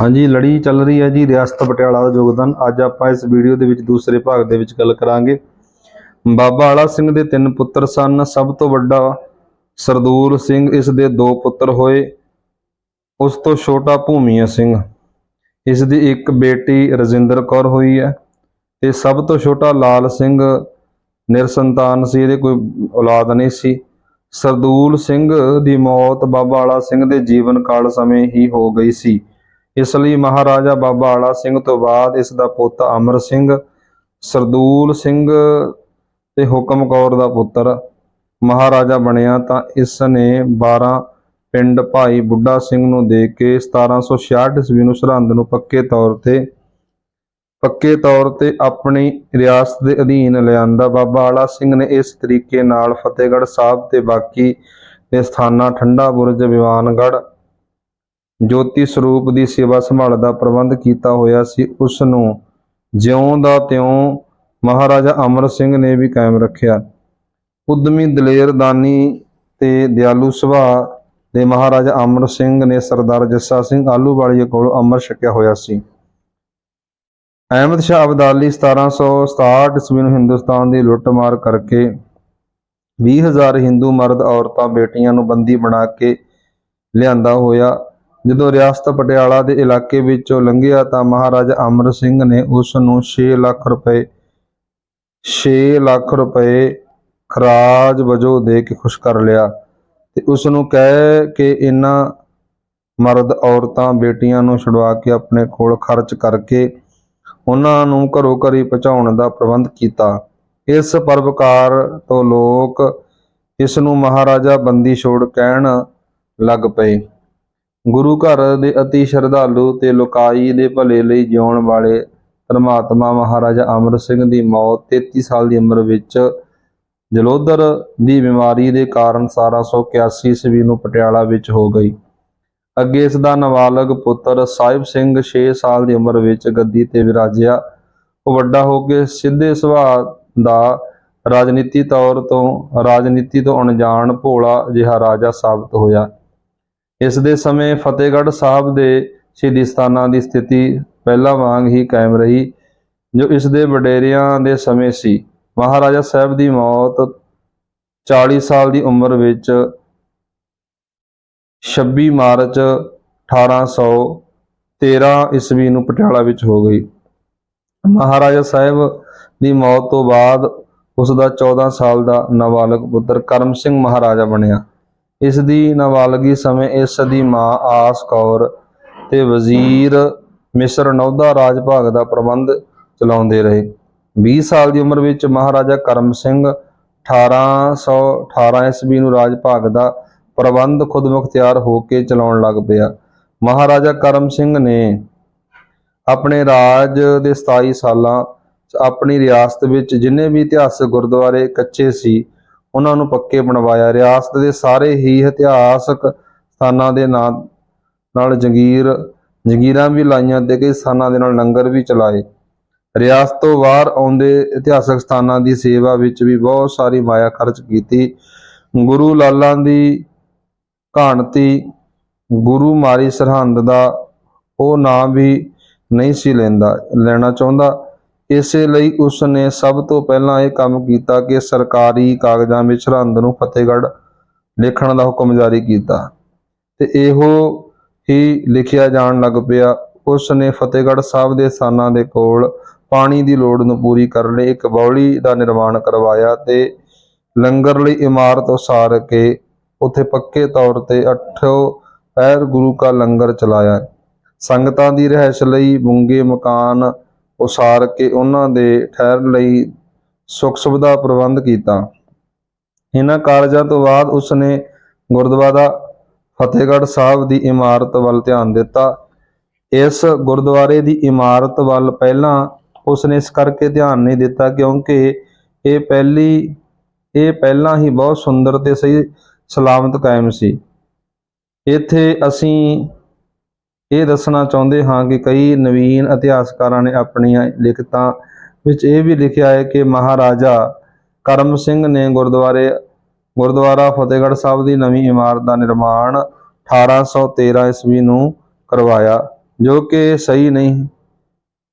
ਹਾਂਜੀ, ਲੜੀ ਚੱਲ ਰਹੀ ਹੈ ਜੀ ਰਿਆਸਤ ਪਟਿਆਲਾ ਦਾ ਯੋਗਦਾਨ। ਅੱਜ ਆਪਾਂ ਇਸ ਵੀਡੀਓ ਦੇ ਵਿੱਚ ਦੂਸਰੇ ਭਾਗ ਦੇ ਵਿੱਚ ਗੱਲ ਕਰਾਂਗੇ। ਬਾਬਾ ਆਲਾ ਸਿੰਘ ਦੇ ਤਿੰਨ ਪੁੱਤਰ ਸਨ। ਸਭ ਤੋਂ ਵੱਡਾ ਸਰਦੂਲ ਸਿੰਘ, ਇਸ ਦੇ ਦੋ ਪੁੱਤਰ ਹੋਏ। ਉਸ ਤੋਂ ਛੋਟਾ ਭੂਮੀਆ ਸਿੰਘ। ਇਸ ਦੀ ਇੱਕ ਬੇਟੀ ਰਜਿੰਦਰ ਕੌਰ ਹੋਈ ਹੈ ਤੇ ਸਭ ਤੋਂ ਛੋਟਾ ਲਾਲ ਸਿੰਘ ਨਿਰਸੰਤਾਨ ਸੀ, ਇਹਦੇ ਕੋਈ ਔਲਾਦ ਨਹੀਂ ਸੀ। ਸਰਦੂਲ ਸਿੰਘ ਦੀ ਮੌਤ ਬਾਬਾ ਆਲਾ ਸਿੰਘ ਦੇ ਜੀਵਨ ਕਾਲ ਸਮੇਂ ਹੀ ਹੋ ਗਈ ਸੀ। ਇਸ ਲਈ ਮਹਾਰਾਜਾ ਬਾਬਾ ਆਲਾ ਸਿੰਘ ਤੋਂ ਬਾਅਦ ਇਸ ਦਾ ਪੁੱਤ ਅਮਰ ਸਿੰਘ, ਸਰਦੂਲ ਸਿੰਘ ਤੇ ਹੁਕਮ ਕੌਰ ਦਾ ਪੁੱਤਰ ਮਹਾਰਾਜਾ ਬਣਿਆ ਤਾਂ ਇਸ ਨੇ 12 ਪਿੰਡ ਭਾਈ ਬੁੱਢਾ ਸਿੰਘ ਨੂੰ ਦੇ ਕੇ 1766 ਈਸਵੀ ਨੂੰ ਸਰਹੰਦ ਨੂੰ ਪੱਕੇ ਤੌਰ ਤੇ, ਪੱਕੇ ਤੌਰ ਤੇ ਆਪਣੀ ਰਿਆਸਤ ਦੇ ਅਧੀਨ ਲਿਆਂਦਾ। ਬਾਬਾ ਆਲਾ ਸਿੰਘ ਨੇ ਇਸ ਤਰੀਕੇ ਨਾਲ ਫਤਿਹਗੜ੍ਹ ਸਾਹਿਬ ਤੇ ਬਾਕੀ ਦੇ ਸਥਾਨਾਂ, ਠੰਡਾ ਬੁਰਜ, ਵਿਵਾਨਗੜ੍ਹ ਜੋਤੀ ਸਰੂਪ ਦੀ ਸੇਵਾ ਸੰਭਾਲ ਦਾ ਪ੍ਰਬੰਧ ਕੀਤਾ ਹੋਇਆ ਸੀ ਉਸ ਨੂੰ ਜਿਉਂ ਦਾ ਤਿਉਂ ਮਹਾਰਾਜਾ ਅਮਰ ਸਿੰਘ ਨੇ ਵੀ ਕਾਇਮ ਰੱਖਿਆ। ਉਦਮੀ ਦਲੇਰ ਦਾਨੀ ਤੇ ਦਿਆਲੂ ਸੁਭਾਅ ਦੇ ਮਹਾਰਾਜਾ ਅਮਰ ਸਿੰਘ ਨੇ ਸਰਦਾਰ ਜੱਸਾ ਸਿੰਘ ਆਲੂਵਾਲੀਏ ਕੋਲੋਂ ਅਮਰ ਛਕਿਆ ਹੋਇਆ ਸੀ। ਅਹਿਮਦ ਸ਼ਾਹ ਅਬਦਾਲੀ 1767 ਈਸਵੀ ਨੂੰ ਹਿੰਦੁਸਤਾਨ ਦੀ ਲੁੱਟਮਾਰ ਕਰਕੇ 20000 ਹਿੰਦੂ ਮਰਦ ਔਰਤਾਂ ਬੇਟੀਆਂ ਨੂੰ ਬੰਦੀ ਬਣਾ ਕੇ ਲਿਆਂਦਾ ਹੋਇਆ ਜਦੋਂ ਰਿਆਸਤ ਪਟਿਆਲਾ ਦੇ ਇਲਾਕੇ ਵਿੱਚੋਂ ਲੰਘਿਆ ਤਾਂ ਮਹਾਰਾਜਾ ਅਮਰ ਸਿੰਘ ਨੇ ਉਸ ਨੂੰ 6 ਲੱਖ ਰੁਪਏ 6 ਲੱਖ ਰੁਪਏ ਖਰਾਜ ਵਜੋਂ ਦੇ ਕੇ ਖੁਸ਼ ਕਰ ਲਿਆ ਤੇ ਉਸ ਨੂੰ ਕਹਿ ਕਿ ਇਹਨਾਂ ਮਰਦ ਔਰਤਾਂ ਬੇਟੀਆਂ ਨੂੰ ਛੁਡਵਾ ਕੇ ਆਪਣੇ ਕੋਲ ਖਰਚ ਕਰਕੇ ਉਹਨਾਂ ਨੂੰ ਘਰੋ ਘਰੀ ਪਹੁੰਚਾਉਣ ਦਾ ਪ੍ਰਬੰਧ ਕੀਤਾ। ਇਸ ਪਰਵਕਾਰ ਤੋਂ ਲੋਕ ਇਸ ਨੂੰ ਮਹਾਰਾਜਾ ਬੰਦੀ ਛੋੜ ਕਹਿਣ ਲੱਗ ਪਏ। ਗੁਰੂ ਘਰ ਦੇ ਅਤੀ ਸ਼ਰਧਾਲੂ ਤੇ ਲੋਕਾਈ ਦੇ ਭਲੇ ਲਈ ਜਿਉਣ ਵਾਲੇ ਧਰਮਾਤਮਾ ਮਹਾਰਾਜਾ ਅਮਰ ਸਿੰਘ ਦੀ ਮੌਤ 33 ਸਾਲ ਦੀ ਉਮਰ ਵਿੱਚ ਜਲੋਧਰ ਦੀ ਬਿਮਾਰੀ ਦੇ ਕਾਰਨ 1781 ਈਸਵੀ ਨੂੰ ਪਟਿਆਲਾ ਵਿੱਚ ਹੋ ਗਈ। ਅੱਗੇ ਇਸ ਦਾ ਨਾਬਾਲਗ ਪੁੱਤਰ ਸਾਹਿਬ ਸਿੰਘ 6 ਸਾਲ ਦੀ ਉਮਰ ਵਿੱਚ ਗੱਦੀ ਤੇ ਵਿਰਾਜਿਆ। ਉਹ ਵੱਡਾ ਹੋ ਕੇ ਸਿੱਧੇ ਸੁਭਾਅ ਦਾ ਰਾਜਨੀਤੀ ਤੌਰ ਤੋਂ, ਰਾਜਨੀਤੀ ਤੋਂ ਅਣਜਾਣ ਭੋਲਾ ਜਿਹਾ ਰਾਜਾ ਸਾਬਤ ਹੋਇਆ। ਇਸ ਦੇ ਸਮੇਂ ਫਤਿਹਗੜ੍ਹ ਸਾਹਿਬ ਦੇ ਸ਼ਹੀਦੀ ਸਥਾਨਾਂ ਦੀ ਸਥਿਤੀ ਪਹਿਲਾਂ ਵਾਂਗ ਹੀ ਕਾਇਮ ਰਹੀ, ਜੋ ਇਸ ਦੇ ਵਡੇਰਿਆਂ ਦੇ ਸਮੇਂ ਸੀ। ਮਹਾਰਾਜਾ ਸਾਹਿਬ ਦੀ ਮੌਤ 40 ਸਾਲ ਦੀ ਉਮਰ ਵਿੱਚ 26 ਮਾਰਚ 1813 ਈਸਵੀ ਨੂੰ ਪਟਿਆਲਾ ਵਿੱਚ ਹੋ ਗਈ। ਮਹਾਰਾਜਾ ਸਾਹਿਬ ਦੀ ਮੌਤ ਤੋਂ ਬਾਅਦ ਉਸ ਦਾ 14 ਸਾਲ ਦਾ ਨਾਬਾਲਗ ਪੁੱਤਰ ਕਰਮ ਸਿੰਘ ਮਹਾਰਾਜਾ ਬਣਿਆ। ਇਸ ਦੀ ਨਾਬਾਲਗੀ ਸਮੇਂ ਇਸ ਦੀ ਮਾਂ ਆਸ ਕੌਰ ਤੇ ਵਜ਼ੀਰ ਮਿਸਰ ਨੌਦਾ ਰਾਜ ਭਾਗ ਦਾ ਪ੍ਰਬੰਧ ਚਲਾਉਂਦੇ ਰਹੇ। 20 ਸਾਲ ਦੀ ਉਮਰ ਵਿੱਚ ਮਹਾਰਾਜਾ ਕਰਮ ਸਿੰਘ 1818 ਈਸਵੀ ਨੂੰ ਰਾਜ ਭਾਗ ਦਾ ਪ੍ਰਬੰਧ ਖੁਦ ਮੁਖਤਿਆਰ ਹੋ ਕੇ ਚਲਾਉਣ ਲੱਗ ਪਿਆ। ਮਹਾਰਾਜਾ ਕਰਮ ਸਿੰਘ ਨੇ ਆਪਣੇ ਰਾਜ ਦੇ 27 ਸਾਲਾਂ 'ਚ ਆਪਣੀ ਰਿਆਸਤ ਵਿੱਚ ਜਿੰਨੇ ਵੀ ਇਤਿਹਾਸਕ ਗੁਰਦੁਆਰੇ ਕੱਚੇ ਸੀ ਉਹਨਾਂ ਨੂੰ ਪੱਕੇ ਬਣਵਾਇਆ। ਰਿਆਸਤ ਦੇ ਸਾਰੇ ਹੀ ਇਤਿਹਾਸਕ ਸਥਾਨਾਂ ਦੇ ਨਾਂ, ਨਾਲ ਜੰਗੀਰ, ਜੰਗੀਰਾਂ ਵੀ ਲਾਈਆਂ ਤੇ ਕਈ ਸਥਾਨਾਂ ਦੇ ਨਾਲ ਲੰਗਰ ਵੀ ਚਲਾਏ। ਰਿਆਸਤ ਤੋਂ ਬਾਹਰ ਆਉਂਦੇ ਇਤਿਹਾਸਕ ਸਥਾਨਾਂ ਦੀ ਸੇਵਾ ਵਿੱਚ ਵੀ ਬਹੁਤ ਸਾਰੀ ਮਾਇਆ ਖਰਚ ਕੀਤੀ। ਗੁਰੂ ਲਾਲਾਂ ਦੀ ਘਾਣਤੀ, ਗੁਰੂ ਮਾਰੀ ਸਰਹੰਦ ਦਾ ਉਹ ਨਾਮ ਵੀ ਨਹੀਂ ਸੀ ਲੈਂਦਾ, ਲੈਣਾ ਚਾਹੁੰਦਾ। ਇਸੇ ਲਈ ਉਸ ਨੇ ਸਭ ਤੋਂ ਪਹਿਲਾਂ ਇਹ ਕੰਮ ਕੀਤਾ ਕਿ ਸਰਕਾਰੀ ਕਾਗਜ਼ਾਂ ਵਿੱਚ ਸਰਹੰਦ ਨੂੰ ਫਤਿਹਗੜ੍ਹ ਲਿਖਣ ਦਾ ਹੁਕਮ ਜਾਰੀ ਕੀਤਾ ਤੇ ਇਹੋ ਹੀ ਲਿਖਿਆ ਜਾਣ ਲੱਗ ਪਿਆ। ਉਸ ਨੇ ਫਤਿਹਗੜ੍ਹ ਸਾਹਿਬ ਦੇ ਸਾਨਾਂ ਦੇ ਕੋਲ ਪਾਣੀ ਦੀ ਲੋੜ ਨੂੰ ਪੂਰੀ ਕਰਨ ਲਈ ਇੱਕ ਬੌਲੀ ਦਾ ਨਿਰਮਾਣ ਕਰਵਾਇਆ ਤੇ ਲੰਗਰ ਲਈ ਇਮਾਰਤ ਉਸਾਰ ਕੇ ਉੱਥੇ ਪੱਕੇ ਤੌਰ ਤੇ 8 ਪੈਰ ਗੁਰੂ ਕਾ ਲੰਗਰ ਚਲਾਇਆ। ਸੰਗਤਾਂ ਦੀ ਰਹਿائش ਲਈ ਬੁੰਗੇ ਮਕਾਨ ਉਸਾਰ ਕੇ ਉਹਨਾਂ ਦੇ ਠਹਿਰਨ ਲਈ ਸੁੱਖ ਸੁਵਿਧਾ ਪ੍ਰਬੰਧ ਕੀਤਾ। ਇਹਨਾਂ ਕਾਰਜਾਂ ਤੋਂ ਬਾਅਦ ਉਸਨੇ ਗੁਰਦੁਆਰਾ ਫਤਿਹਗੜ੍ਹ ਸਾਹਿਬ ਦੀ ਇਮਾਰਤ ਵੱਲ ਧਿਆਨ ਦਿੱਤਾ। ਇਸ ਗੁਰਦੁਆਰੇ ਦੀ ਇਮਾਰਤ ਵੱਲ ਪਹਿਲਾਂ ਉਸਨੇ ਇਸ ਕਰਕੇ ਧਿਆਨ ਨਹੀਂ ਦਿੱਤਾ ਕਿਉਂਕਿ ਇਹ ਪਹਿਲੀ, ਇਹ ਪਹਿਲਾਂ ਹੀ ਬਹੁਤ ਸੁੰਦਰ ਤੇ ਸਹੀ ਸਲਾਮਤ ਕਾਇਮ ਸੀ। ਇੱਥੇ ਅਸੀਂ ਇਹ ਦੱਸਣਾ ਚਾਹੁੰਦੇ ਹਾਂ ਕਿ ਕਈ ਨਵੀਨ ਇਤਿਹਾਸਕਾਰਾਂ ਨੇ ਆਪਣੀਆਂ ਲਿਖਤਾਂ ਵਿੱਚ ਇਹ ਵੀ ਲਿਖਿਆ ਹੈ ਕਿ ਮਹਾਰਾਜਾ ਕਰਮ ਸਿੰਘ ਨੇ ਗੁਰਦੁਆਰੇ, ਗੁਰਦੁਆਰਾ ਫਤਿਹਗੜ੍ਹ ਸਾਹਿਬ ਦੀ ਨਵੀਂ ਇਮਾਰਤ ਦਾ ਨਿਰਮਾਣ 1813 ਈਸਵੀ ਨੂੰ ਕਰਵਾਇਆ, ਜੋ ਕਿ ਸਹੀ ਨਹੀਂ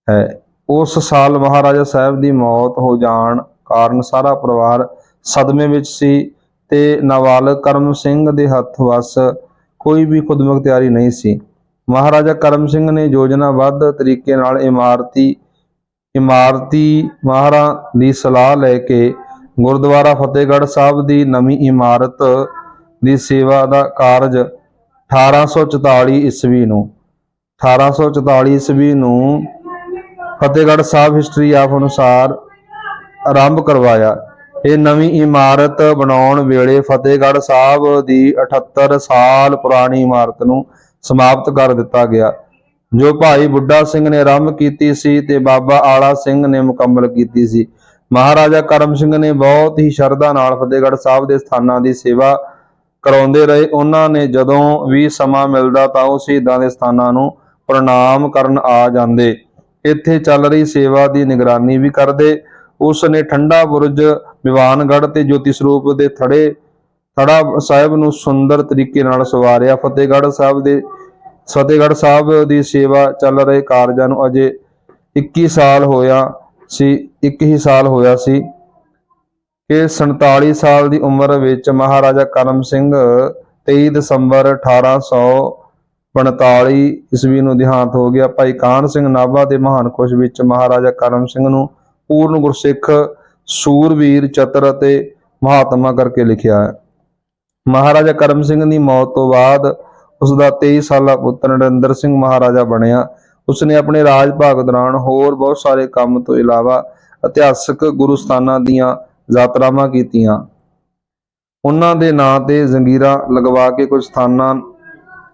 ਹੈ। ਉਸ ਸਾਲ ਮਹਾਰਾਜਾ ਸਾਹਿਬ ਦੀ ਮੌਤ ਹੋ ਜਾਣ ਕਾਰਨ ਸਾਰਾ ਪਰਿਵਾਰ ਸਦਮੇ ਵਿੱਚ ਸੀ ਤੇ ਨਾਬਾਲਗ ਕਰਮ ਸਿੰਘ ਦੇ ਹੱਥ ਵੱਸ ਕੋਈ ਵੀ ਖੁਦਮੁਖਤਿਆਰੀ ਨਹੀਂ ਸੀ। ਮਹਾਰਾਜਾ ਕਰਮ ਸਿੰਘ ਨੇ ਯੋਜਨਾਬੱਧ ਤਰੀਕੇ ਨਾਲ ਇਮਾਰਤੀ ਇਮਾਰਤੀ ਮਾਹਰਾਂ ਦੀ ਸਲਾਹ ਲੈ ਕੇ ਗੁਰਦੁਆਰਾ ਫਤਿਹਗੜ੍ਹ ਸਾਹਿਬ ਦੀ ਨਵੀਂ ਇਮਾਰਤ ਦੀ ਸੇਵਾ ਦਾ ਕਾਰਜ 1844 ਈਸਵੀ ਨੂੰ 1844 ਈਸਵੀ ਨੂੰ ਫਤਿਹਗੜ੍ਹ ਸਾਹਿਬ ਹਿਸਟਰੀ ਆਫ ਅਨੁਸਾਰ ਆਰੰਭ ਕਰਵਾਇਆ। ਇਹ ਨਵੀਂ ਇਮਾਰਤ ਬਣਾਉਣ ਵੇਲੇ ਫਤਿਹਗੜ੍ਹ ਸਾਹਿਬ ਦੀ 78 ਸਾਲ ਪੁਰਾਣੀ ਇਮਾਰਤ ਨੂੰ ਸਮਾਪਤ ਕਰ ਦਿੱਤਾ ਗਿਆ। ਜੋ ਭਾਈ ਬੁੱਢਾ ਸਿੰਘ ਨੇ ਆਰੰਭ ਕੀਤੀ ਸੀ ਤੇ ਬਾਬਾ ਆਲਾ ਸਿੰਘ ਨੇ ਮੁਕੰਮਲ ਕੀਤੀ ਸੀ। ਮਹਾਰਾਜਾ ਕਰਮ ਸਿੰਘ ਨੇ ਬਹੁਤ ਹੀ ਸ਼ਰਧਾ ਨਾਲ ਫਤਿਹਗੜ੍ਹ ਸਾਹਿਬ ਦੇ ਸਥਾਨਾਂ ਦੀ ਸੇਵਾ ਕਰਾਉਂਦੇ ਰਹੇ। ਉਹਨਾਂ ਨੇ ਜਦੋਂ ਵੀ ਸਮਾਂ ਮਿਲਦਾ ਤਾਂ ਉਹ ਸ਼ਹੀਦਾਂ ਦੇ ਸਥਾਨਾਂ ਨੂੰ ਪ੍ਰਣਾਮ ਕਰਨ ਆ ਜਾਂਦੇ। ਇੱਥੇ ਚੱਲ ਰਹੀ ਸੇਵਾ ਦੀ ਨਿਗਰਾਨੀ ਵੀ ਕਰਦੇ। ਉਸ ਨੇ ਠੰਡਾ ਬੁਰਜ, ਵਿਵਾਨਗੜ੍ਹ ਤੇ ਜੋਤੀ ਸਰੂਪ ਦੇ ਥੜੇ ਥੜਾ ਸਾਹਿਬ ਨੂੰ ਸੁੰਦਰ ਤਰੀਕੇ ਨਾਲ ਸਵਾਰਿਆ। ਫਤਿਹਗੜ੍ਹ ਸਾਹਿਬ ਦੇ ਫਤਿਹਗੜ੍ਹ ਸਾਹਿਬ ਦੀ ਸੇਵਾ ਚੱਲ ਰਹੇ ਕਾਰਜਾਂ ਨੂੰ ਅਜੇ 21 ਸਾਲ ਹੋਇਆ ਸੀ, ਇੱਕ ਹੀ ਸਾਲ ਹੋਇਆ ਸੀ ਕਿ 47 ਸਾਲ ਦੀ ਉਮਰ ਵਿੱਚ ਮਹਾਰਾਜਾ ਕਰਮ ਸਿੰਘ 23 ਦਸੰਬਰ 1845 ਈਸਵੀ ਨੂੰ ਦੇਹਾਂਤ ਹੋ ਗਿਆ। ਭਾਈ ਕਾਨ ਸਿੰਘ ਨਾਭਾ ਦੇ ਮਹਾਨ ਖੁਸ਼ ਵਿੱਚ ਮਹਾਰਾਜਾ ਕਰਮ ਸਿੰਘ ਨੂੰ ਪੂਰਨ ਗੁਰਸਿੱਖ ਸੂਰਵੀਰ ਚਤਰ ਅਤੇ ਮਹਾਤਮਾ ਕਰਕੇ ਲਿਖਿਆ ਹੈ। ਮਹਾਰਾਜਾ ਕਰਮ ਸਿੰਘ ਦੀ ਮੌਤ ਤੋਂ ਬਾਅਦ ਉਸ ਦਾ 23 ਸਾਲਾ ਪੁੱਤਰ ਨਰਿੰਦਰ ਸਿੰਘ ਮਹਾਰਾਜਾ ਬਣਿਆ। ਉਸਨੇ ਆਪਣੇ ਰਾਜ ਭਾਗ ਦੌਰਾਨ ਹੋਰ ਬਹੁਤ ਸਾਰੇ ਕੰਮ ਤੋਂ ਇਲਾਵਾ ਇਤਿਹਾਸਕ ਗੁਰੂ ਸਥਾਨਾਂ ਦੀਆਂ ਯਾਤਰਾਵਾਂ ਕੀਤੀਆਂ। ਉਹਨਾਂ ਦੇ ਨਾਂ ਤੇ ਜ਼ੰਗੀਰਾਂ ਲਗਵਾ ਕੇ ਕੁਝ ਸਥਾਨਾਂ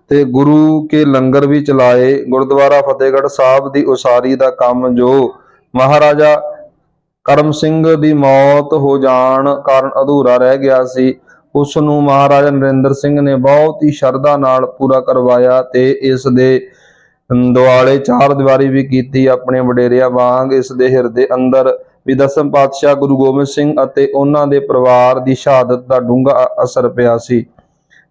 ਤੇ ਗੁਰੂ ਕੇ ਲੰਗਰ ਵੀ ਚਲਾਏ। ਗੁਰਦੁਆਰਾ ਫਤਿਹਗੜ੍ਹ ਸਾਹਿਬ ਦੀ ਉਸਾਰੀ ਦਾ ਕੰਮ ਜੋ ਮਹਾਰਾਜਾ ਕਰਮ ਸਿੰਘ ਦੀ ਮੌਤ ਹੋ ਜਾਣ ਕਾਰਨ ਅਧੂਰਾ ਰਹਿ ਗਿਆ ਸੀ। ਉਸ ਨੂੰ ਮਹਾਰਾਜਾ ਨਰਿੰਦਰ ਸਿੰਘ ਨੇ ਬਹੁਤ ਹੀ ਸ਼ਰਧਾ ਨਾਲ ਪੂਰਾ ਕਰਵਾਇਆ ਤੇ ਇਸ ਦੇ ਦੁਆਲੇ ਚਾਰ ਦੀਵਾਰੀ ਵੀ ਕੀਤੀ ਆਪਣੇ ਵਡੇਰਿਆਂ ਵਾਂਗ। ਇਸ ਦੇ ਹਿਰਦੇ ਅੰਦਰ ਵੀ ਦਸਮ ਪਾਤਸ਼ਾਹ ਗੁਰੂ ਗੋਬਿੰਦ ਸਿੰਘ ਅਤੇ ਉਹਨਾਂ ਦੇ ਪਰਿਵਾਰ ਦੀ ਸ਼ਹਾਦਤ ਦਾ ਡੂੰਘਾ ਅਸਰ ਪਿਆ ਸੀ।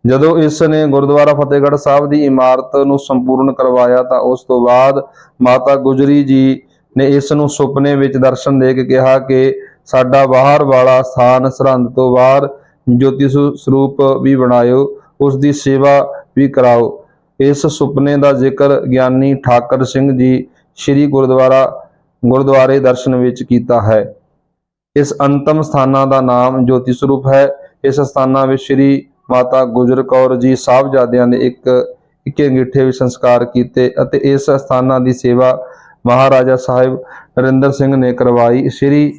ਜਦੋਂ ਇਸ ਨੇ ਗੁਰਦੁਆਰਾ ਫਤਿਹਗੜ੍ਹ ਸਾਹਿਬ ਦੀ ਇਮਾਰਤ ਨੂੰ ਸੰਪੂਰਨ ਕਰਵਾਇਆ ਤਾਂ ਉਸ ਤੋਂ ਬਾਅਦ ਮਾਤਾ ਗੁਜਰੀ ਜੀ ਨੇ ਇਸ ਨੂੰ ਸੁਪਨੇ ਵਿੱਚ ਦਰਸ਼ਨ ਦੇ ਕੇ ਕਿਹਾ ਕਿ ਸਾਡਾ ਬਾਹਰ ਵਾਲਾ ਸਥਾਨ ਸਰਹੰਦ ਤੋਂ ਬਾਹਰ ਜੋਤੀ ਸਰੂਪ ਵੀ ਬਣਾਇਓ ਉਸ ਦੀ ਸੇਵਾ ਵੀ ਕਰਾਓ। ਇਸ ਸੁਪਨੇ ਦਾ ਜ਼ਿਕਰ ਗਿਆਨੀ ਠਾਕਰ ਸਿੰਘ ਜੀ ਸ੍ਰੀ ਗੁਰਦੁਆਰਾ, ਗੁਰਦੁਆਰੇ ਦਰਸ਼ਨ ਵਿੱਚ ਕੀਤਾ ਹੈ। ਇਸ ਅੰਤਮ ਸਥਾਨਾਂ ਦਾ ਨਾਮ ਜੋਤੀ ਸਰੂਪ ਹੈ। ਇਸ ਸਥਾਨਾਂ ਵਿੱਚ ਸ੍ਰੀ ਮਾਤਾ ਗੁਜਰ ਕੌਰ ਜੀ ਸਾਹਿਬਜ਼ਾਦਿਆਂ ਦੇ ਇੱਕ, ਇੱਕੇ ਅੰਗੀਠੇ ਵਿੱਚ ਸੰਸਕਾਰ ਕੀਤੇ ਅਤੇ ਇਸ ਸਥਾਨਾਂ ਦੀ ਸੇਵਾ ਮਹਾਰਾਜਾ ਸਾਹਿਬ ਨਰਿੰਦਰ ਸਿੰਘ ਨੇ ਕਰਵਾਈ। ਸ੍ਰੀ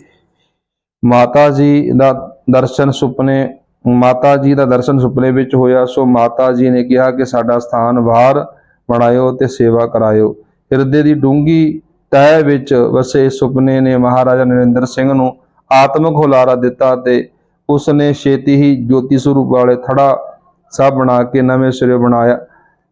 ਮਾਤਾ ਜੀ ਦਾ ਦਰਸ਼ਨ ਸੁਪਨੇ, ਮਾਤਾ ਜੀ ਦਾ ਦਰਸ਼ਨ ਸੁਪਨੇ ਵਿੱਚ ਹੋਇਆ, ਸੋ ਮਾਤਾ ਜੀ ਨੇ ਕਿਹਾ ਕਿ ਸਾਡਾ ਸਥਾਨ ਬਾਹਰ ਬਣਾਇਓ ਤੇ ਸੇਵਾ ਕਰਾਇਓ। ਹਿਰਦੇ ਦੀ ਡੂੰਗੀ ਤਹਿ ਵਿੱਚ ਵਸੇ ਸੁਪਨੇ ਨੇ ਮਹਾਰਾਜਾ ਨਰਿੰਦਰ ਸਿੰਘ ਨੂੰ ਆਤਮਿਕ ਹੁਲਾਰਾ ਦਿੱਤਾ ਤੇ ਉਸ ਨੇ ਛੇਤੀ ਹੀ ਜੋਤੀ ਸਰੂਪ ਵਾਲੇ ਥੜਾ ਸਭ ਬਣਾ ਕੇ ਨਵੇਂ ਸਿਰੇ ਬਣਾਇਆ।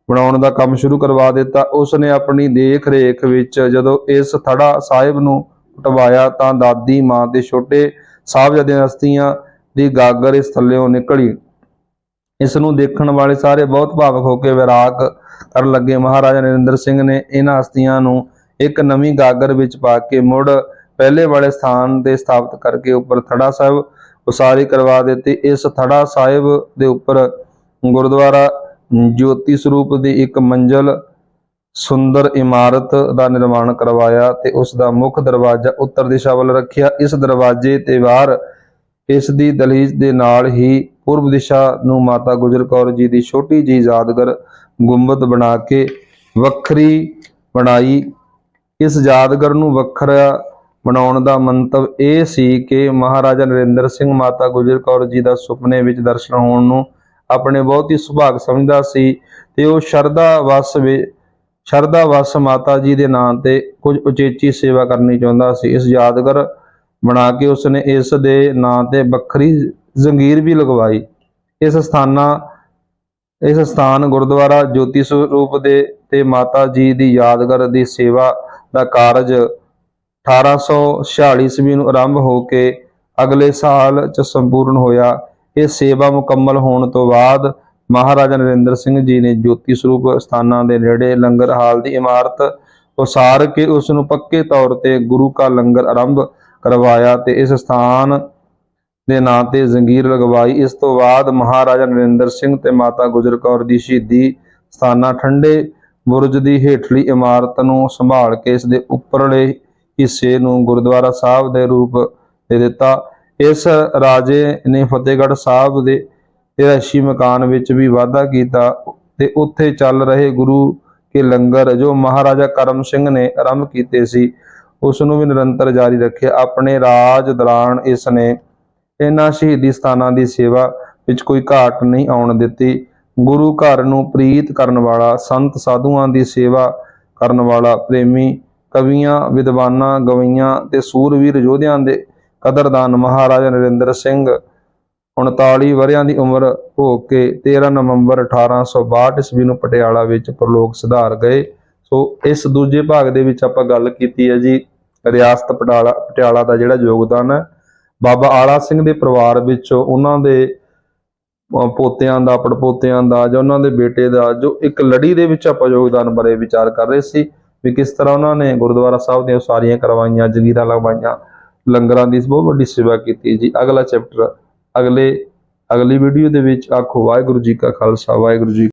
ਬਣਾਉਣ ਦਾ ਕੰਮ ਸ਼ੁਰੂ ਕਰਵਾ ਦਿੱਤਾ। ਉਸ ਨੇ ਆਪਣੀ ਦੇਖ ਰੇਖ ਵਿੱਚ ਜਦੋਂ ਇਸ ਥੜਾ ਸਾਹਿਬ ਨੂੰ ਉਟਵਾਇਆ ਤਾਂ ਦਾਦੀ, ਮਾਂ ਤੇ ਛੋਟੇ ਸਾਹਿਬਜ਼ਾਦਿਆਂ ਅਸਤੀਆਂ ਦੀ ਗਾਗਰ ਇਸ ਥੱਲਿਓਂ ਨਿਕਲੀ। ਇਸ ਨੂੰ ਦੇਖਣ ਵਾਲੇ ਸਾਰੇ ਬਹੁਤ ਭਾਵਕ ਹੋ ਕੇ ਵਿਰਾਗ ਕਰਨ ਲੱਗੇ। ਮਹਾਰਾਜਾ ਨਰਿੰਦਰ ਸਿੰਘ ਨੇ ਇਹਨਾਂ ਅਸਤੀਆਂ ਨੂੰ ਇੱਕ ਨਵੀਂ ਗਾਗਰ ਵਿੱਚ ਪਾ ਕੇ ਮੁੜ ਪਹਿਲੇ ਵਾਲੇ ਸਥਾਨ ਤੇ ਸਥਾਪਿਤ ਕਰਕੇ ਉੱਪਰ ਥੜਾ ਸਾਹਿਬ ਉਸਾਰੀ ਕਰਵਾ ਦਿੱਤੀ। ਇਸ ਥੜਾ ਸਾਹਿਬ ਦੇ ਉੱਪਰ ਗੁਰਦੁਆਰਾ ਜੋਤੀ ਸਰੂਪ ਦੀ ਇੱਕ ਮੰਜ਼ਲ ਸੁੰਦਰ ਇਮਾਰਤ ਦਾ ਨਿਰਮਾਣ ਕਰਵਾਇਆ ਤੇ ਉਸ ਦਾ ਮੁੱਖ ਦਰਵਾਜ਼ਾ ਉੱਤਰ ਦਿਸ਼ਾ ਵੱਲ ਰੱਖਿਆ। ਇਸ ਦਰਵਾਜ਼ੇ ਤੇ ਬਾਹਰ ਇਸ ਦੀ ਦਹਲੀਜ਼ ਦੇ ਨਾਲ ਹੀ ਪੂਰਬ ਦਿਸ਼ਾ ਨੂੰ ਮਾਤਾ ਗੁਜਰ ਕੌਰ ਜੀ ਦੀ ਛੋਟੀ ਜਿਹੀ ਯਾਦਗਾਰ ਗੁੰਬਦ ਬਣਾ ਕੇ ਵੱਖਰੀ ਬਣਾਈ। ਇਸ ਯਾਦਗਾਰ ਨੂੰ ਵੱਖਰਾ ਬਣਾਉਣ ਦਾ ਮੰਤਵ ਇਹ ਸੀ ਕਿ ਮਹਾਰਾਜਾ ਨਰਿੰਦਰ ਸਿੰਘ ਮਾਤਾ ਗੁਜਰ ਕੌਰ ਜੀ ਦਾ ਸੁਪਨੇ ਵਿੱਚ ਦਰਸ਼ਨ ਹੋਣ ਨੂੰ ਆਪਣੇ ਬਹੁਤ ਹੀ ਸੁਭਾਗ ਸਮਝਦਾ ਸੀ ਤੇ ਉਹ ਸ਼ਰਧਾ ਵਸ ਵਿੱਚ ਸ਼ਰਧਾ ਵਸ ਮਾਤਾ ਜੀ ਦੇ ਨਾਂ ਤੇ ਕੁਝ ਉਚੇਚੀ ਸੇਵਾ ਕਰਨੀ ਚਾਹੁੰਦਾ ਸੀ। ਇਸ ਯਾਦਗਾਰ ਬਣਾ ਕੇ ਉਸਨੇ ਇਸ ਦੇ ਨਾਂ ਤੇ ਵੱਖਰੀ ਜ਼ੰਗੀਰ ਵੀ ਲਗਵਾਈ। ਇਸ ਸਥਾਨਾਂ, ਇਸ ਸਥਾਨ ਗੁਰਦੁਆਰਾ ਜੋਤੀ ਸਰੂਪ ਦੇ ਤੇ ਮਾਤਾ ਜੀ ਦੀ ਯਾਦਗਾਰ ਦੀ ਸੇਵਾ ਦਾ ਕਾਰਜ 1846 ਈਸਵੀ ਨੂੰ ਆਰੰਭ ਹੋ ਕੇ ਅਗਲੇ ਸਾਲ ਚ ਸੰਪੂਰਨ ਹੋਇਆ। ਇਹ ਸੇਵਾ ਮੁਕੰਮਲ ਹੋਣ ਤੋਂ ਬਾਅਦ ਮਹਾਰਾਜਾ ਨਰਿੰਦਰ ਸਿੰਘ ਜੀ ਨੇ ਜੋਤੀ ਸਰੂਪ ਸਥਾਨਾਂ ਦੇ ਨੇੜੇ ਲੰਗਰ ਹਾਲ ਦੀ ਇਮਾਰਤ ਉਸਾਰ ਕੇ ਉਸ ਨੂੰ ਪੱਕੇ ਤੌਰ ਤੇ ਗੁਰੂ ਕਾ ਲੰਗਰ ਆਰੰਭ ਕਰਵਾਇਆ ਤੇ ਇਸ ਸਥਾਨ ਦੇ ਨਾਂ ਤੇ ਜ਼ੰਗੀਰ ਲਗਵਾਈ। ਇਸ ਤੋਂ ਬਾਅਦ ਮਹਾਰਾਜਾ ਨਰਿੰਦਰ ਸਿੰਘ ਤੇ ਮਾਤਾ ਗੁਜਰ ਕੌਰ ਦੀ ਸ਼ਹੀਦੀ ਸਥਾਨਾਂ ਠੰਡੇ ਬੁਰਜ ਦੀ ਹੇਠਲੀ ਇਮਾਰਤ ਨੂੰ ਸੰਭਾਲ ਕੇ ਇਸ ਦੇ ਉੱਪਰਲੇ ਹਿੱਸੇ ਨੂੰ ਗੁਰਦੁਆਰਾ ਸਾਹਿਬ ਦੇ ਰੂਪ ਦੇ ਦਿੱਤਾ। ਇਸ ਰਾਜੇ ਨੇ ਫਤਿਹਗੜ੍ਹ ਸਾਹਿਬ ਦੇ ਰਸ਼ੀ ਮਕਾਨ ਵਿੱਚ ਵੀ ਵਾਧਾ ਕੀਤਾ ਤੇ ਉੱਥੇ ਚੱਲ ਰਹੇ ਗੁਰੂ ਕੇ ਲੰਗਰ ਜੋ ਮਹਾਰਾਜਾ ਕਰਮ ਸਿੰਘ ਨੇ ਆਰੰਭ ਕੀਤੇ ਸੀ ਉਸ ਨੂੰ ਵੀ ਨਿਰੰਤਰ ਜਾਰੀ ਰੱਖਿਆ ਆਪਣੇ ਰਾਜ ਦੌਰਾਨ ਇਸ ਨੇ ਇਹਨਾਂ ਸ਼ਹੀਦੀ ਸਥਾਨਾਂ ਦੀ ਸੇਵਾ ਵਿੱਚ ਕੋਈ ਘਾਟ ਨਹੀਂ ਆਉਣ ਦਿੱਤੀ। ਗੁਰੂ ਘਰ ਨੂੰ ਪ੍ਰੀਤ ਕਰਨ ਵਾਲਾ, ਸੰਤ ਸਾਧੂਆਂ ਦੀ ਸੇਵਾ ਕਰਨ ਵਾਲਾ, ਪ੍ਰੇਮੀ ਕਵੀਆਂ, ਵਿਦਵਾਨਾਂ, ਗਵਈਆਂ ਤੇ ਸੂਰਵੀਰ ਯੋਧਿਆਂ ਦੇ ਕਦਰਦਾਨ ਮਹਾਰਾਜਾ ਨਰਿੰਦਰ ਸਿੰਘ 39 ਵਰਿਆਂ ਦੀ ਉਮਰ ਹੋ ਕੇ 13 ਨਵੰਬਰ 1862 ਈਸਵੀ ਨੂੰ ਪਟਿਆਲਾ ਵਿੱਚ ਪ੍ਰਲੋਕ ਸੁਧਾਰ ਗਏ। ਸੋ ਇਸ ਦੂਜੇ ਭਾਗ ਦੇ ਵਿੱਚ ਆਪਾਂ ਗੱਲ ਕੀਤੀ ਹੈ ਜੀ, ਰਿਆਸਤ ਪਟਿਆਲਾ ਪਟਿਆਲਾ ਦਾ ਜਿਹੜਾ ਯੋਗਦਾਨ ਹੈ। ਬਾਬਾ ਆਲਾ ਸਿੰਘ ਦੇ ਪਰਿਵਾਰ ਵਿੱਚੋਂ ਉਹਨਾਂ ਦੇ ਪੋਤਿਆਂ ਦਾ, ਪੜਪੋਤਿਆਂ ਦਾ ਜਾਂ ਉਹਨਾਂ ਦੇ ਬੇਟੇ ਦਾ ਜੋ ਇੱਕ ਲੜੀ ਦੇ ਵਿੱਚ ਆਪਾਂ ਯੋਗਦਾਨ ਬਾਰੇ ਵਿਚਾਰ ਕਰ ਰਹੇ ਸੀ ਵੀ ਕਿਸ ਤਰ੍ਹਾਂ ਉਹਨਾਂ ਨੇ ਗੁਰਦੁਆਰਾ ਸਾਹਿਬ ਦੀਆਂ ਉਸਾਰੀਆਂ ਕਰਵਾਈਆਂ, ਜਗੀਰਾਂ ਲਗਵਾਈਆਂ, ਲੰਗਰਾਂ ਦੀ ਬਹੁਤ ਵੱਡੀ ਸੇਵਾ ਕੀਤੀ ਜੀ। ਅਗਲਾ ਚੈਪਟਰ ਅਗਲੇ ਅਗਲੀ ਵੀਡੀਓ ਦੇ ਵਿੱਚ ਆਖੋ ਵਾਹਿਗੁਰੂ ਜੀ ਕਾ ਖਾਲਸਾ ਵਾਹਿਗੁਰੂ ਜੀ